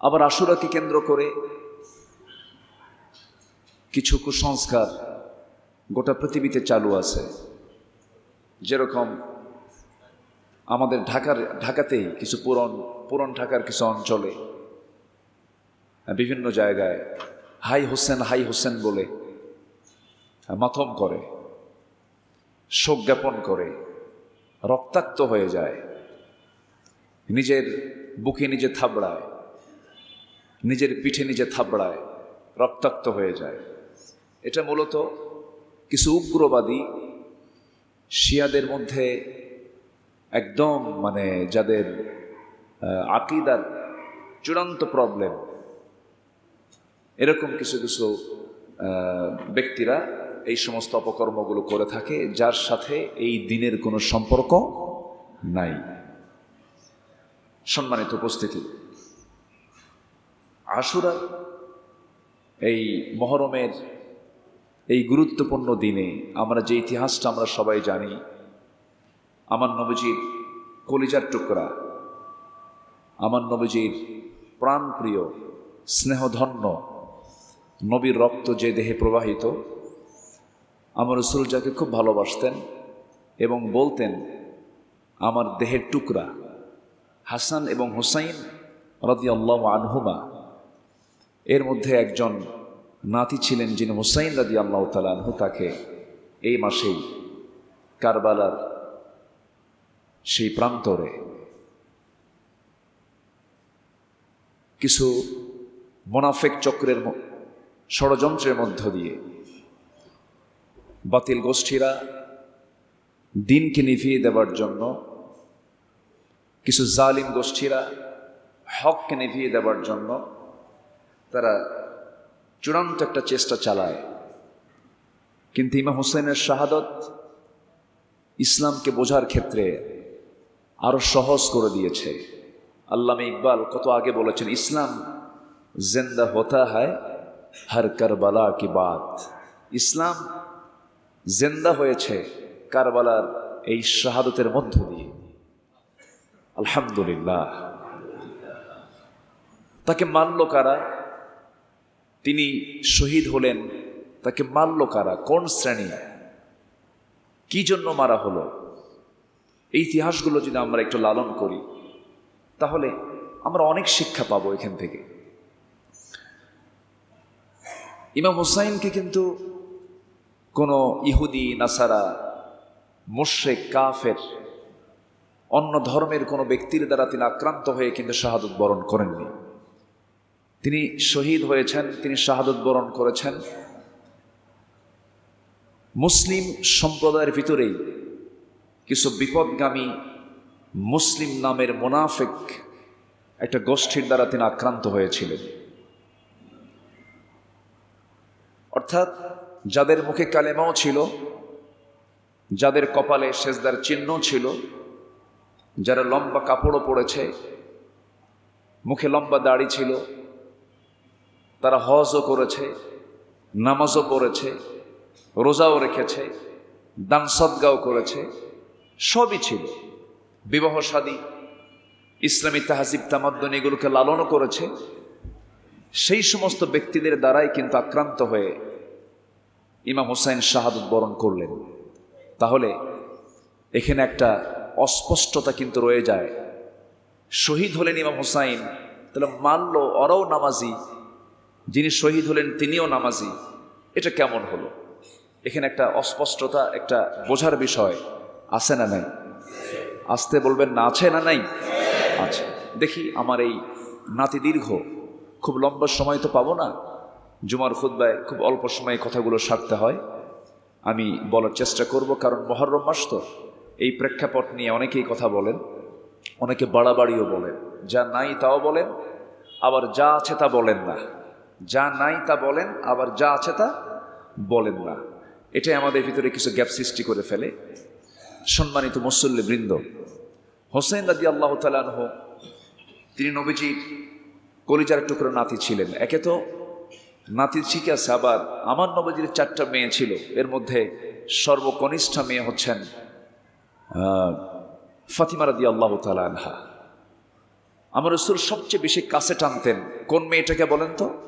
আবার আশুরাকে কেন্দ্র করে কিছু কুসংস্কার গোটা পৃথিবীতে চালু আছে। যেরকম আমাদের ঢাকার, ঢাকাতেই কিছু পুরন পুরন ঢাকার কিছু অঞ্চলে, বিভিন্ন জায়গায় হাই হোসেন হাই হোসেন বলে মাথম করে, শোক জ্ঞাপন করে, রক্তাক্ত হয়ে যায়। নিজের বুকে নিজে থাবড়ায়। নিজের পিঠে নিজে থাবড়ায় রক্তাক্ত হয়ে যায়। এটা মূলত কিছু উগ্রবাদী শিয়াদের মধ্যে একদম মানে যাদের আকিদার চূড়ান্ত প্রবলেম এরকম কিছু কিছু ব্যক্তিরা এই সমস্ত অপকর্মগুলো করে থাকে, যার সাথে এই দিনের কোনো সম্পর্ক নাই। সম্মানিত উপস্থিতি। আশুরা, এই মহরমের এই গুরুত্বপূর্ণ দিনে আমরা যে ইতিহাসটা আমরা সবাই জানি, আমার নবীজির কলিজার টুকরা, আমার নবীজির প্রাণপ্রিয়, স্নেহধন্য, নবীর রক্ত যে দেহে প্রবাহিত, আমার যাকে খুব ভালোবাসতেন এবং বলতেন, আমার দেহের টুকরা হাসান এবং হুসাইন রদি আল্লাহ আনহুমা এর মধ্যে একজন নাতি ছিলেন যিনি হুসাইন রাদি আল্লাহ তালানহু তাকে এই মাসেই কারবালার সেই প্রান্তরে কিছু মোনাফেক চক্রের ষড়যন্ত্রের মধ্য দিয়ে বাতিল গোষ্ঠীরা দিনকে নিভিয়ে দেওয়ার জন্য কিছু জালিম গোষ্ঠীরা হককে নিভিয়ে দেওয়ার জন্য তারা চূড়ান্ত একটা চেষ্টা চালায়। কিন্তু ইমাম হোসেনের শাহাদত ইসলামকে বোঝার ক্ষেত্রে আরও সহজ করে দিয়েছে। আল্লামে ইকবাল কত আগে বলেছেন, ইসলাম জিন্দা হতা হয়, হর কারবালা কি বাত। ইসলাম জিন্দা হয়েছে কারবালার এই শাহাদতের মধ্য দিয়ে। আলহামদুলিল্লাহ। তাকে মানল কারা? তিনি শহীদ হলেন, তাকে মারল কারা, কোন শ্রেণি, কি জন্য মারা হলো? এই ইতিহাসগুলো যদি আমরা একটু লালন করি, তাহলে আমরা অনেক শিক্ষা পাবো এখান থেকে। ইমাম হুসাইনকে কিন্তু কোনো ইহুদি, নাসারা, মুশ্রেক, কাফের, অন্য ধর্মের কোনো ব্যক্তির দ্বারা তিনি আক্রান্ত হয়ে কিন্তু শাহাদত বরণ করেননি। তিনি শহীদ হয়েছেন, তিনি শাহাদত বরণ করেছেন। মুসলিম সম্প্রদায়ের ভিতরেই কিছু বিপদগামী মুসলিম নামের মোনাফেক একটা গোষ্ঠীর দ্বারা তিনি আক্রান্ত হয়েছিলেন। অর্থাৎ যাদের মুখে কালেমাও ছিল, যাদের কপালে সেজদার চিহ্ন ছিল, যারা লম্বা কাপড়ও পড়েছে মুখে লম্বা দাড়ি ছিল তারা হজও করেছে, নামাজও পড়েছে, রোজাও রেখেছে, দান সদ্গাও করেছে, সবই ছিল। বিবাহ সাদী, ইসলামী তাহাজিব তামাদ্দন এগুলোকে লালনও করেছে। সেই সমস্ত ব্যক্তিদের দ্বারাই কিন্তু আক্রান্ত হয়ে ইমাম হুসাইন শাহাদত বরণ করলেন। তাহলে এখানে একটা অস্পষ্টতা কিন্তু রয়ে যায়। শহীদ হলেন ইমাম হুসাইন, তাহলে মানল ওরাও নামাজি যিনি শহীদ হলেন তিনিও নামাজি। এটা কেমন হলো? এখানে একটা অস্পষ্টতা, একটা বোঝার বিষয় আছে না নাই? আসতে বলবেন না আছে না নাই? আচ্ছা দেখি আমার এই নাতি দীর্ঘ, খুব লম্বা সময় তো পাবো না? জুমার খুদ্ায় খুব অল্প সময়ে কথাগুলো সারতে হয়। আমি বলার চেষ্টা করব, কারণ মহরম মাস তো। এই প্রেক্ষাপট নিয়ে অনেকেই কথা বলেন, অনেকে বাড়াবাড়িও বলেন। যা নাই তাও বলেন, আবার যা আছে তা বলেন না। যা নাই তা বলেন আবার যা আছে তা বলেন না। এটাই আমাদের ভিতরে কিছু গ্যাপ সৃষ্টি করে ফেলে। সম্মানিত মুসল্লি বৃন্দ হোসেন রাজি আল্লাহ তালানহ তিনি নবীজির কলিজার টুকরো নাতি ছিলেন। একে তো নাতি ঠিক আছে আবার আমার নবীজির চারটা মেয়ে ছিল। এর মধ্যে সর্বকনিষ্ঠ মেয়ে হচ্ছেন আহ, ফাতিমা রাদি আল্লাহ তালা আনহা। আমার রসুল সবচেয়ে বেশি কাছে টানতেন। কোন মেয়েটাকে বলেন তো?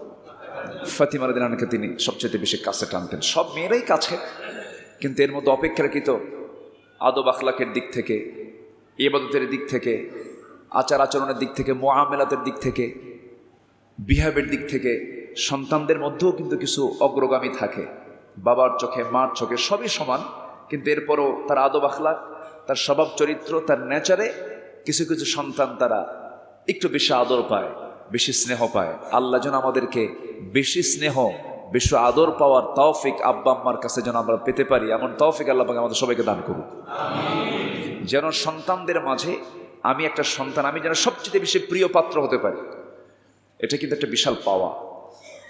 ফাতিমা রাদিনাকে তিনি সবচেয়ে বেশি কাছে টানতেন। সব মেয়েরাই কাছে, কিন্তু এর মধ্যে অপেক্ষাকৃত আদব আখলাকের দিক থেকে, ইবাদতের দিক থেকে, আচার আচরণের দিক থেকে মোয়ামেলাতের দিক থেকে, বিহেভের দিক থেকে, সন্তানদের মধ্যেও কিন্তু কিছু অগ্রগামী থাকে। বাবার চোখে, মার চোখে সবই সমান, কিন্তু এরপরও তার আদব আখলাক, তার স্বভাব চরিত্র, তার নেচারে কিছু কিছু সন্তান তারা একটু বেশি আদর পায়। বেশি স্নেহ পায়। আল্লাহ যেন আমাদেরকে বেশি স্নেহ, বেশি আদর পাওয়ার তৌফিক আব্বা আম্মার কাছে যেন আমরা পেতে পারি। এমন তৌফিক আল্লাহ আমাদের সবাইকে দান করুক। যেন সন্তানদের মাঝে আমি একটা সন্তান, আমি যেন সবচেয়ে বেশি প্রিয় পাত্র হতে পারি। এটা কিন্তু একটা বিশাল পাওয়া।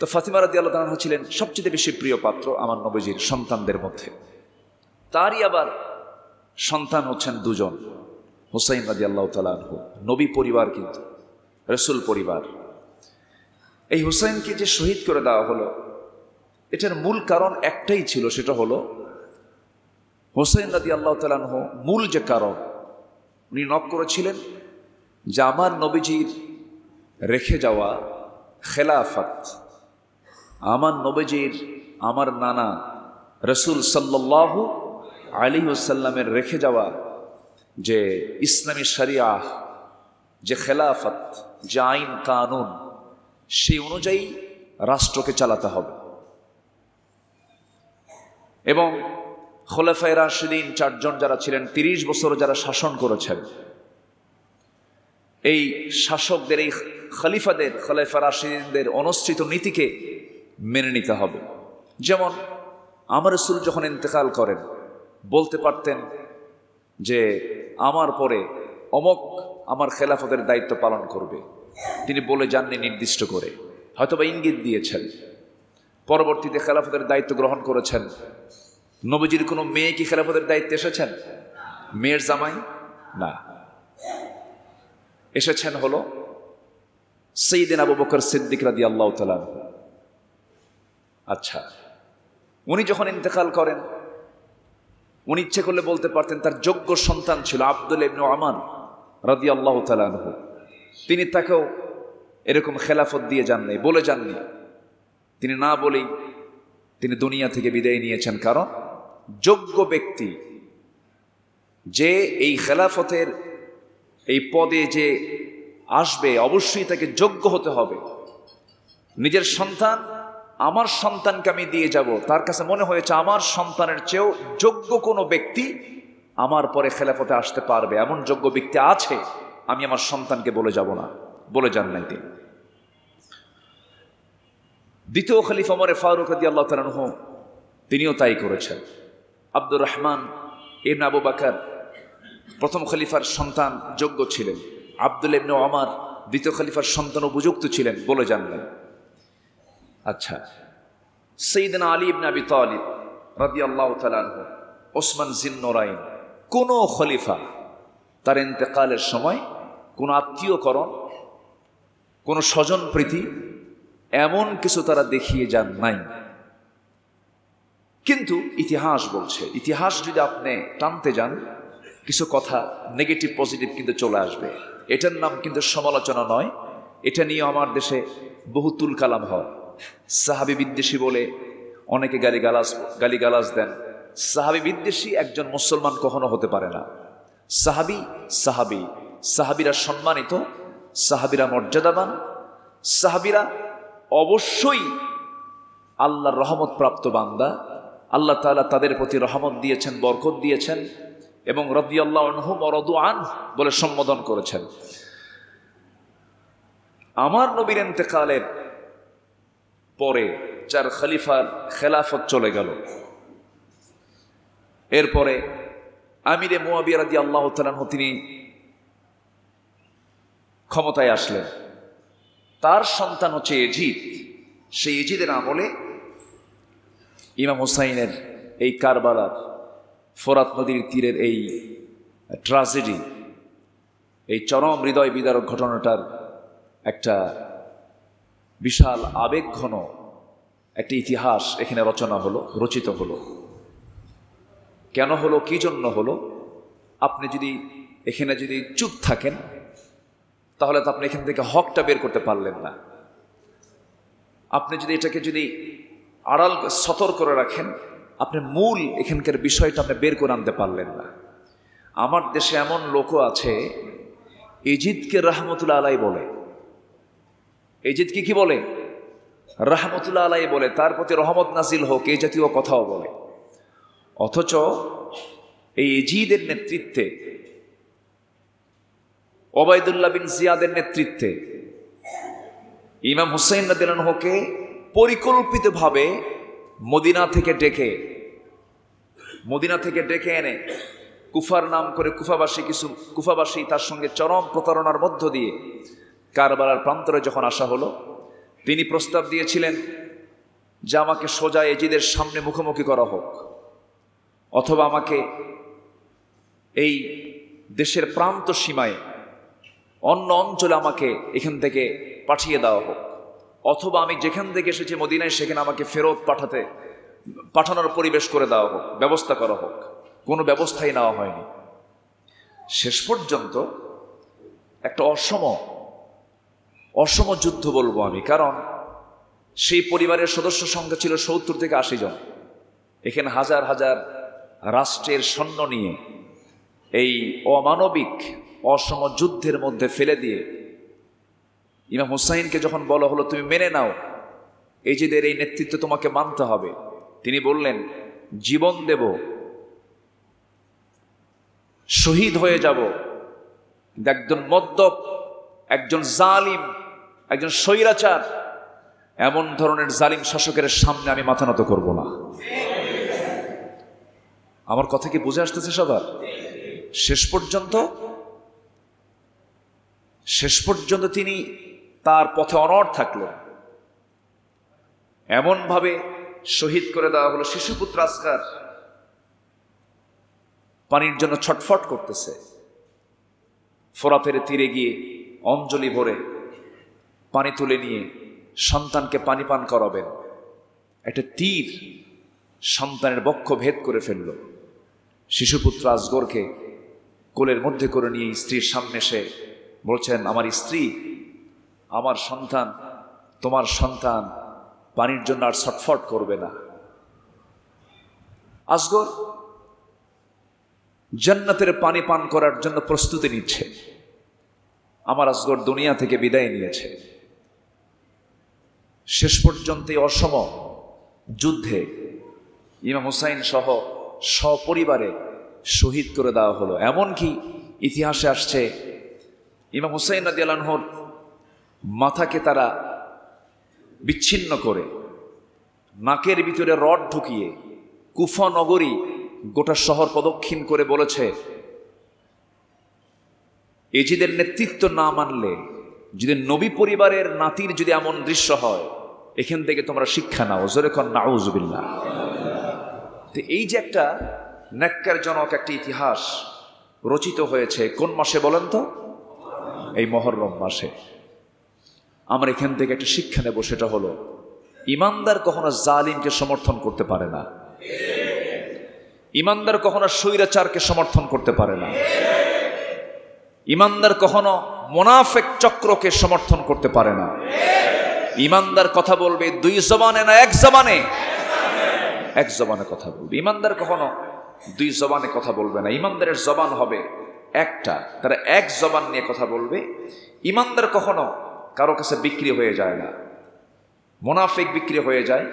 তো ফাতিমা রাদি আল্লাহ তালাহ ছিলেন সবচেয়ে বেশি প্রিয় পাত্র আমার নবীজির সন্তানদের মধ্যে। তারই আবার সন্তান হচ্ছেন দুজন, হুসাইন রাজি আল্লাহ তালাহ নবী পরিবার কিন্তু। রসুল পরিবার। এই হুসাইনকে যে শহীদ করে দেওয়া হলো, এটার মূল কারণ একটাই ছিল, সেটা হলো হোসেন রাদি আল্লাহ তালাহ মূল যে কারণ, উনি নক করেছিলেন যে আমার নবীজির রেখে যাওয়া খেলাফত, আমার নবীজির, আমার নানা রসুল সাল্লাহ আলী ওসাল্লামের রেখে যাওয়া যে ইসলামী শরিয়া যে খেলাফত, যে আইন কানুন, সেই অনুযায়ী রাষ্ট্রকে চালাতে হবে। এবং খোলাফায় রাশিদিন চারজন যারা ছিলেন, তিরিশ বছর যারা শাসন করেছেন, এই শাসকদের, এই খলিফাদের, খলিফা রাশিদিনদের অনুসৃত নীতিকে মেনে নিতে হবে। যেমন আমার রসুল যখন ইন্তেকাল করেন, বলতে পারতেন যে, আমার পরে অমক আমার খেলাফতের দায়িত্ব পালন করবে। তিনি বলে যাননি নির্দিষ্ট করে। হয়তোবা ইঙ্গিত দিয়েছেন। পরবর্তীতে খেলাফতের দায়িত্ব গ্রহণ করেছেন। নবীজির কোনো মেয়ে কি খেলাফতের দায়িত্বে এসেছেন? মেয়ের জামাই? না। এসেছেন হলো সেইদিন আবু বকর সিদ্দিক রাদি আল্লাহ তালান আচ্ছা উনি যখন ইন্তেকাল করেন, উনি ইচ্ছে করলে বলতে পারতেন তার যোগ্য সন্তান ছিল আব্দুল ইবনু আমান রাদি আল্লাহ তালানহ তিনি তাকেও এরকম খেলাফত দিয়ে যাননি, বলে যাননি। তিনি না বলেই তিনি দুনিয়া থেকে বিদায় নিয়েছেন। কারণ যোগ্য ব্যক্তি যে এই খেলাফতের এই পদে যে আসবে, অবশ্যই তাকে যোগ্য হতে হবে। নিজের সন্তান, আমার সন্তানকে আমি দিয়ে যাব। তার কাছে মনে হয়েছে, আমার সন্তানের চেয়েও যোগ্য কোনো ব্যক্তি আমার পরে খেলাফতে আসতে পারবে। এমন যোগ্য ব্যক্তি আছে, আমি আমার সন্তানকে বলে যাব না। বলে যান নাই তিনি। দ্বিতীয় খলিফা মরে ফারুক আদি আল্লাহ তালানহ তিনিও তাই করেছেন। আব্দুর রহমান ইবন আবু বাকার প্রথম খলিফার সন্তান, যোগ্য ছিলেন। আব্দুল ইবনে আমার দ্বিতীয় খলিফার সন্তান উপযুক্ত ছিলেন, বলে জানলেন আচ্ছা সঈদিন আলী ইবনে আবি তালিব রাদি আল্লাহ তালানহ ওসমান জিন্নরাইন কোনো খলিফা তার ইন্তেকালের সময় কোনো আত্মীয়করণ, কোনো স্বজন প্রীতি এমন কিছু তারা দেখিয়ে যান নাই। কিন্তু ইতিহাস বলছে, ইতিহাস যদি আপনি টানতে যান, কিছু কথা নেগেটিভ পজিটিভ কিন্তু চলে আসবে। এটার নাম কিন্তু সমালোচনা নয়। এটা নিয়ে আমার দেশে বহু তুল কালাম হয়। সাহাবি বিদ্বেষী বলে অনেকে গালি গালাস গালি গালাস দেন। সাহাবি বিদ্বেষী একজন মুসলমান কখনো হতে পারে না। সাহাবি সাহাবি। সাহাবিরা সম্মানিত, সাহাবিরা মর্যাদাবান। সাহাবিরা অবশ্যই আল্লাহর রহমত প্রাপ্ত বান্দা। আল্লাহ তালা তাদের প্রতি রহমত দিয়েছেন, বরকত দিয়েছেন এবং রবি আল্লাহ আনহুম অরদু আন বলে সম্বোধন করেছেন। আমার নবীর এতেকালের পরে যার খলিফার খেলাফত চলে গেল এরপরে আমিরে মোয়াবিয়া রাদি আল্লাহ তালাহ তিনি ক্ষমতায় আসলেন। তার সন্তান হচ্ছে এজিদ। সেই এজিদের আমলে ইমাম হুসাইনের এই কারবালার ফোরাত নদীর তীরের এই ট্রাজেডি, এই চরম হৃদয় বিদারক ঘটনাটার একটা বিশাল আবেগঘন একটা ইতিহাস এখানে রচনা হলো, রচিত হলো। কেন হলো, কি জন্য হলো? আপনি যদি এখানে যদি চুপ থাকেন, তাহলে তো আপনি এখান থেকে হকটা বের করতে পারলেন না। আপনি যদি এটাকে যদি আড়াল, সতর করে রাখেন, আপনি মূল এখানকার বিষয়টা আপনি বের করে আনতে পারলেন না। আমার দেশে এমন লোকও আছে ইজিদকে রাহমতুল্লাহ আলাই বলে। ইজিদকে কি বলে? রাহমতুল্লাহ আলাই বলে, তার প্রতি রহমত নাজিল হোক এই জাতীয় কথাও বলে। অথচ এই এজিদের নেতৃত্বে, ওবায়দুল্লাহ বিন জিয়াদের নেতৃত্বে ইমাম হুসাইন নাদিলানহকে পরিকল্পিতভাবে মদিনা থেকে ডেকে, মদিনা থেকে ডেকে এনে কুফার নাম করে কুফাবাসী কিছু, কুফাবাসী তার সঙ্গে চরম প্রতারণার মধ্য দিয়ে কারবালার প্রান্তরে যখন আসা হলো, তিনি প্রস্তাব দিয়েছিলেন যে আমাকে সোজা এজিদের সামনে মুখোমুখি করা হোক। অথবা আমাকে এই দেশের প্রান্ত সীমায় অন্য অঞ্চলে আমাকে এখান থেকে পাঠিয়ে দেওয়া হোক। অথবা আমি যেখান থেকে এসেছি মদিনায়, সেখানে আমাকে ফেরত পাঠাতে, পাঠানোর পরিবেশ করে দেওয়া হোক, ব্যবস্থা করা হোক। কোনো ব্যবস্থাই নেওয়া হয়নি। শেষ পর্যন্ত একটা অসম অসম যুদ্ধ বলব আমি, কারণ সেই পরিবারের সদস্য সংখ্যা ছিল সত্তর থেকে আশি জন। এখানে হাজার হাজার রাষ্ট্রের সৈন্য নিয়ে এই অমানবিক, অসম যুদ্ধের মধ্যে ফেলে দিয়ে ইমাম হুসাইনকে যখন বলা হলো, তুমি মেনে নাও এই এজিদের এই নেতৃত্ব তোমাকে মানতে হবে। তিনি বললেন, জীবন দেব, শহীদ হয়ে যাব। একজন মদ্যপ, একজন জালিম, একজন স্বৈরাচার, এমন ধরনের জালিম শাসকের সামনে আমি মাথা নত করব না। আমার কথা কি বুঝে আসতেছে সবার? শেষ পর্যন্ত শেষ পর্যন্ত তিনি তার পথে অনড় থাকলেন এমনভাবে শহীদ করে দেওয়া হলো শিশুপুত্র আসকার পানির জন্য ছটফট করতেছে। ফোরাতের তীরে গিয়ে অঞ্জলি ভরে পানি তুলে নিয়ে সন্তানকে পানি পান করাবেন। একটা তীর সন্তানের বক্ষ ভেদ করে ফেলল। শিশুপুত্র আসগরকে কোলের মধ্যে করে নিয়ে স্ত্রীর সামনে এসে বলছেন, আমার স্ত্রী, আমার সন্তান, তোমার সন্তান পানির জন্য আর ছটফট করবে না। আসগর জান্নাতের পানি পান করার জন্য প্রস্তুতি নিচ্ছে। আমার আসগর দুনিয়া থেকে বিদায় নিয়েছে। শেষ পর্যন্ত অসম যুদ্ধে ইমাম হুসাইন সহ সপরিবারে শহীদ করে দেওয়া হলো। এমনকি ইতিহাসে আসছে, ইমাম হুসাইন রাজি আলানহর মাথাকে তারা বিচ্ছিন্ন করে, নাকের ভিতরে রড ঢুকিয়ে কুফা নগরী গোটা শহর প্রদক্ষিণ করে বলেছে, এজিদের নেতৃত্ব না মানলে, যদি নবী পরিবারের নাতির যদি এমন দৃশ্য হয়, এখান থেকে তোমরা শিক্ষা নাও। জোরে কন নাউজুবিল্লাহ তো এই যে একটা ন্যাক্কারজনক একটি ইতিহাস রচিত হয়েছে, কোন মাসে বলেন তো? এই মহরম মাসে। আমরা এখান থেকে একটা শিক্ষা নেব, সেটা হলো, ইমানদার কখনো জালিমকে সমর্থন করতে পারে না। ইমানদার কখনো স্বৈরাচারকে সমর্থন করতে পারে না। ইমানদার কখনো মোনাফেক চক্রকে সমর্থন করতে পারে না। ইমানদার কথা বলবে, দুই জবানে না এক জবানে এক জবানে কথা বলবে। ইমানদার কখনো দুই জবানে কথা বলবে না। ইমানদারের জবান হবে একটা, তারা এক জবান নিয়ে কথা বলবে। ইমানদার কখনো কারও কাছে বিক্রি হয়ে যায় না। মোনাফেক বিক্রি হয়ে যায়,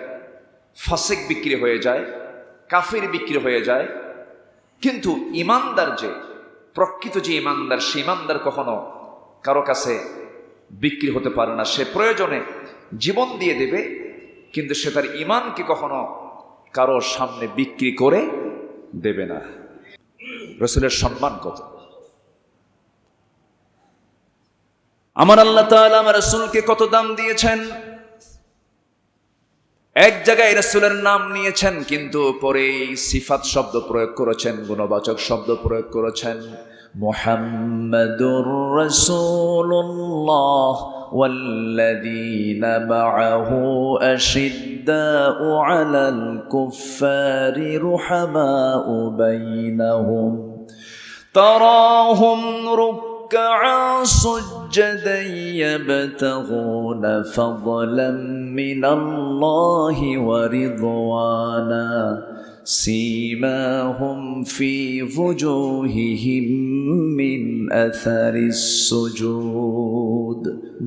ফাসেক বিক্রি হয়ে যায়, কাফের বিক্রি হয়ে যায়। কিন্তু ইমানদার যে, প্রকৃত যে ইমানদার, সে ইমানদার কখনো কারও কাছে বিক্রি হতে পারে না। সে প্রয়োজনে জীবন দিয়ে দেবে, কিন্তু সে তার ইমানকে কখনো কারও সামনে বিক্রি করে দেবে না। রসুলের সম্মান কত? আমার আল্লাহ আমার রসুলকে কত দাম দিয়েছেন? এক জায়গায় রসুলের নাম নিয়েছেন, কিন্তু পরে সিফাত শব্দ প্রয়োগ করেছেন, গুণবাচক শব্দ প্রয়োগ করেছেন। محمد رسول الله والذين معه أشداء على الكفار رحماء بينهم. تراهم ركعا سجدا يبتغون فضلا من الله ورضوانا. سيماهم في وجوههم মিন আসারিস সুজুদ।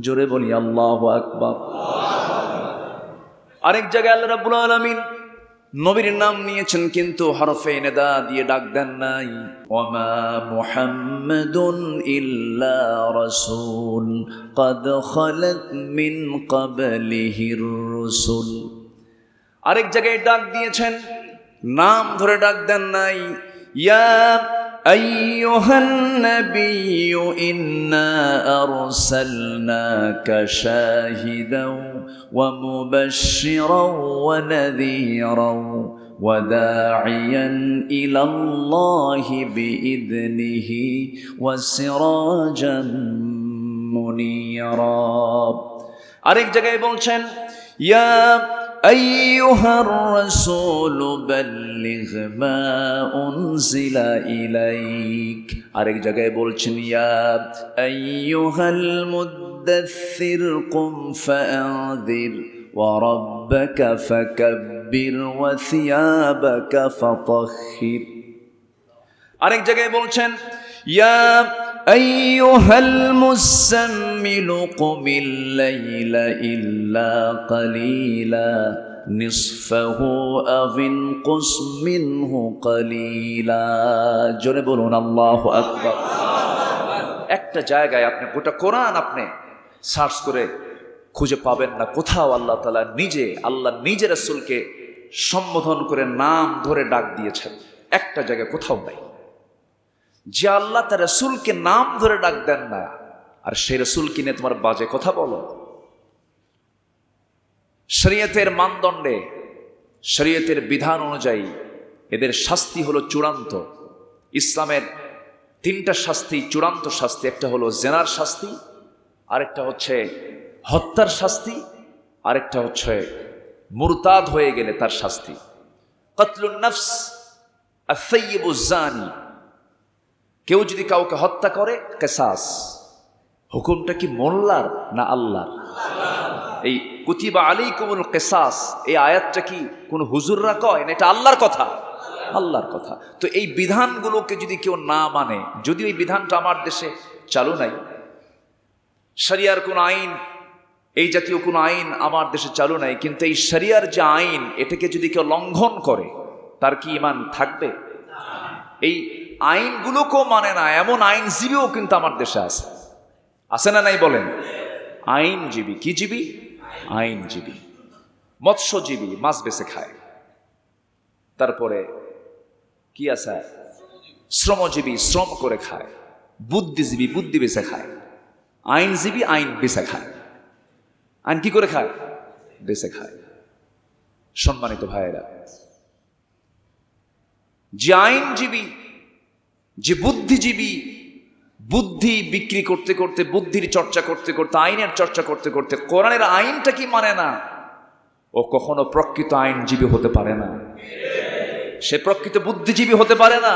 জোরে বলি, আল্লাহু আকবার। আরেক জায়গায় আল্লাহ রাব্বুল আলামিন নবীর নাম নিয়েছেন, কিন্তু হরফে নেদা দিয়ে ডাক দেন নাই। ওমা মুহাম্মাদুন ইল্লা রাসূল, কদ খালাত মিন ক্বাবলিহির রাসূল। আরেক জায়গায় ডাক দিয়েছেন, নাম ধরে ডাক দেন নাই। ইয়া أيها النبي إنا أرسلناك شاهدا ومبشرا ونذيرا وداعيا إلى الله بإذنه وسراجا منيرا. أريك جاي بولشن يا أيها الرسول بلغ ما أنزل إليك আরেক জায়গায় বলছেন ইয়া أيها المدثر قم فأنذر وربك فكبر وثيابك فطهر আরেক জায়গায় বলছেন ইয়া মুসাম্মিল কুমিল লাইলা ইল্লা কালিলা নিসফাহু আও ইনকুস মিনহু কালিলা জোরে বলুন, আল্লাহু আকবার। একটা জায়গায় আপনি, গোটা কোরআন আপনি সার্চ করে খুঁজে পাবেন না, কোথাও আল্লাহ তালা নিজে, আল্লাহ নিজে রাসূলকে সম্বোধন করে নাম ধরে ডাক দিয়েছেন। একটা জায়গায় কোথাও নাই। যে আল্লাহ তার রসুলকে নাম ধরে ডাক দেন না, আর সেই রসুল কিনে তোমার বাজে কথা বলো? শরীয়তের মানদণ্ডে, শরীয়তের বিধান অনুযায়ী এদের শাস্তি হলো চূড়ান্ত। ইসলামের তিনটা শাস্তি, চূড়ান্ত শাস্তি, একটা হলো জেনার শাস্তি, আরেকটা হচ্ছে হত্যার শাস্তি, আরেকটা হচ্ছে মুরতাদ হয়ে গেলে তার শাস্তি। কতলুন নফস আসাইবুজানি কেউ যদি কাউকে হত্যা করে, কেসাস। হুকুমটা কি মোল্লার না আল্লাহর? এই কুতিবা আলী কুমুল কেসাস, এই আয়াতটা কি কোন হুজুররা কয়? না, এটা আল্লাহর কথা। আল্লাহর কথা। তো এই বিধানগুলোকে যদি কেউ না মানে যদিও এই বিধানটা আমার দেশে চালু নাই, শরিয়ার কোন আইন, এই জাতীয় কোনো আইন আমার দেশে চালু নাই, কিন্তু এই শরিয়ার যে আইন, এটাকে যদি কেউ লঙ্ঘন করে, তার কি ইমান থাকবে? এই আইনগুলোকেও মানে না, এমন আইনজীবীও কিন্তু আমার দেশে আছে। আছে না নাই বলেন? আইনজীবী, কি জীবী? আইনজীবী। মৎস্যজীবী, মাছ বেছে খায়। তারপরে কি আছে? শ্রমজীবী, শ্রম করে খায়। বুদ্ধিজীবী, বুদ্ধি বেছে খায়। আইনজীবী, আইন বেছে খায়। আইন কি করে খায়? বেছে খায়। সম্মানিত ভাইয়েরা, যে আইনজীবী যে বুদ্ধিজীবী বুদ্ধি বিক্রি করতে করতে, বুদ্ধির চর্চা করতে করতে, আইনের চর্চা করতে করতে, কোরআনের আইনটা কি মানে না? ও কখনো প্রকৃত আইনজীবী হতে পারে না। সে প্রকৃত বুদ্ধিজীবী হতে পারে না।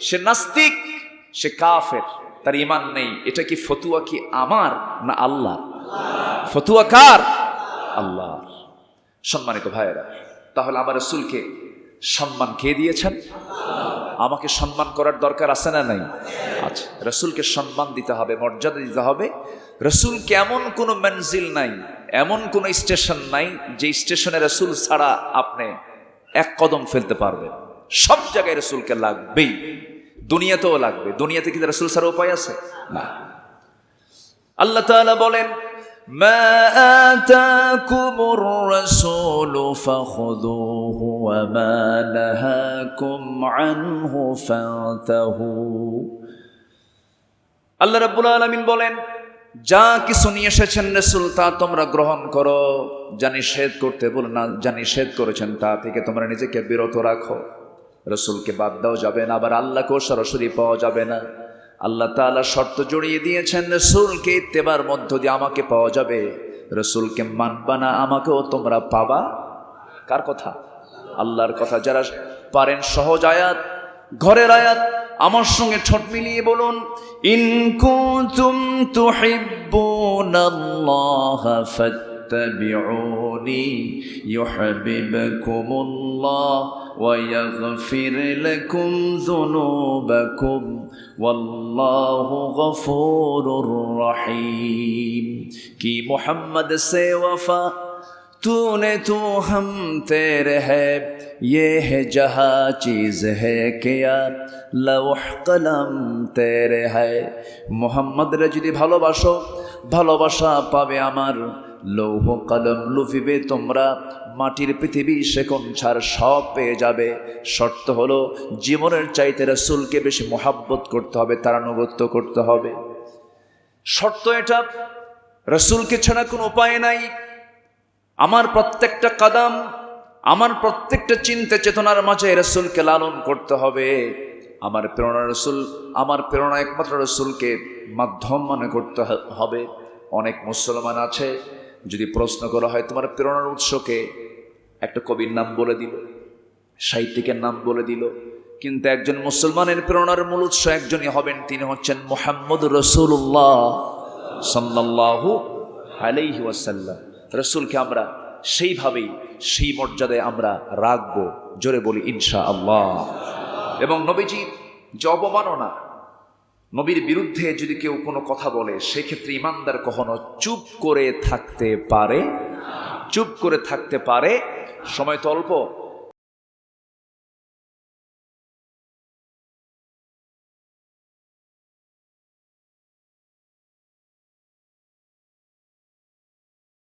সে নাস্তিক, সে কাফের, তার ইমান নেই। এটা কি ফতুয়া কি আমার না আল্লাহ ফতুয়া কার? আল্লাহ সম্মানিত ভাইয়েরা, তাহলে আমার রসুলকে সম্মান কে দিয়েছেন? আমাকে সম্মান করার দরকার আছে না নাই? আচ্ছা রসুলকে সম্মান দিতে হবে, মর্যাদা দিতে হবে। রসুলকে এমন কোনো মঞ্জিল নাই, এমন কোনো স্টেশন নাই, যে স্টেশনে রসুল ছাড়া আপনি এক কদম ফেলতে পারবেন। সব জায়গায় রসুলকে লাগবেই। দুনিয়াতেও লাগবে। দুনিয়াতে কি রসুল ছাড়া উপায় আছে? না। আল্লাহ বলেন ما آتاكم الرسول فخذوه وما نهاكم عنه فانتهوا আল্লাহ রাব্বুল আলামিন বলেন যা কিছু নিয়ে এসেছেন রসুল তা তোমরা গ্রহণ করো যা নিষেধ করতে বল না যা নিষেধ করেছেন তা থেকে তোমরা নিজেকে বিরত রাখো রসুলকে বাদ দেওয়া যাবে না আবার আল্লাহকেও সরাসরি পাওয়া যাবে না আল্লাহ তালা শর্ত জড়িয়ে দিয়েছেন, রসুলকে ইত্তেবার মধ্য দিয়ে আমাকে পাওয়া যাবে। রসুলকে মানবা না, আমাকেও তোমরা পাবা? কার কথা? আল্লাহর কথা। যারা পারেন সহজ আয়াত, ঘরের আয়াত, আমার সঙ্গে ঠোঁট মিলিয়ে বলুন ইনকুতুম তুহিব্বুনাল্লাহ ফাত فاتبعوني يحببكم الله ويغفر لكم ذنوبكم والله غفور رحيم कि मोहम्मद से वफा तूने तो हम तेरे है ये है जहाँ चीज है कि यार লৌহ কলম তেরে হায় মোহাম্মদরে যদি ভালোবাসো ভালোবাসা পাবে আমার লৌহ কলম লুফিবে তোমরা মাটির পৃথিবী সেকন ছাড় সব পেয়ে যাবে। শর্ত হলো, জীবনের চাইতে রসুলকে বেশি মোহাব্বত করতে হবে তার আনুগত্য করতে হবে। শর্ত এটা, রসুলকে ছাড়া কোনো উপায় নাই। আমার প্রত্যেকটা কাদাম, আমার প্রত্যেকটা চিন্তা চেতনার মাঝে রসুলকে লালন করতে হবে। আমার প্রেরণা রসুল, আমার প্রেরণা একমাত্র রসুলকে মাধ্যম মনে করতে হবে। অনেক মুসলমান আছে যদি প্রশ্ন করা হয়, তোমার প্রেরণার উৎসকে একটা কবির নাম বলে দিল, সাহিত্যিকের নাম বলে দিল। কিন্তু একজন মুসলমানের প্রেরণার মূল উৎস একজনই হবেন, তিনি হচ্ছেন মোহাম্মদ রসুল্লাহ সাল্লাল্লাহু আলাইহি ওয়াসাল্লাম। রসুলকে আমরা সেইভাবেই, সেই মর্যাদায় আমরা রাখব, জোরে বলি ইনশা আল্লাহ এবং নবীজির যে অবমাননা নবীর বিরুদ্ধে যদি কেউ কোনো কথা বলে, সেক্ষেত্রে ইমানদার কখনো চুপ করে থাকতে পারে? চুপ করে থাকতে পারে? সময় তো অল্প।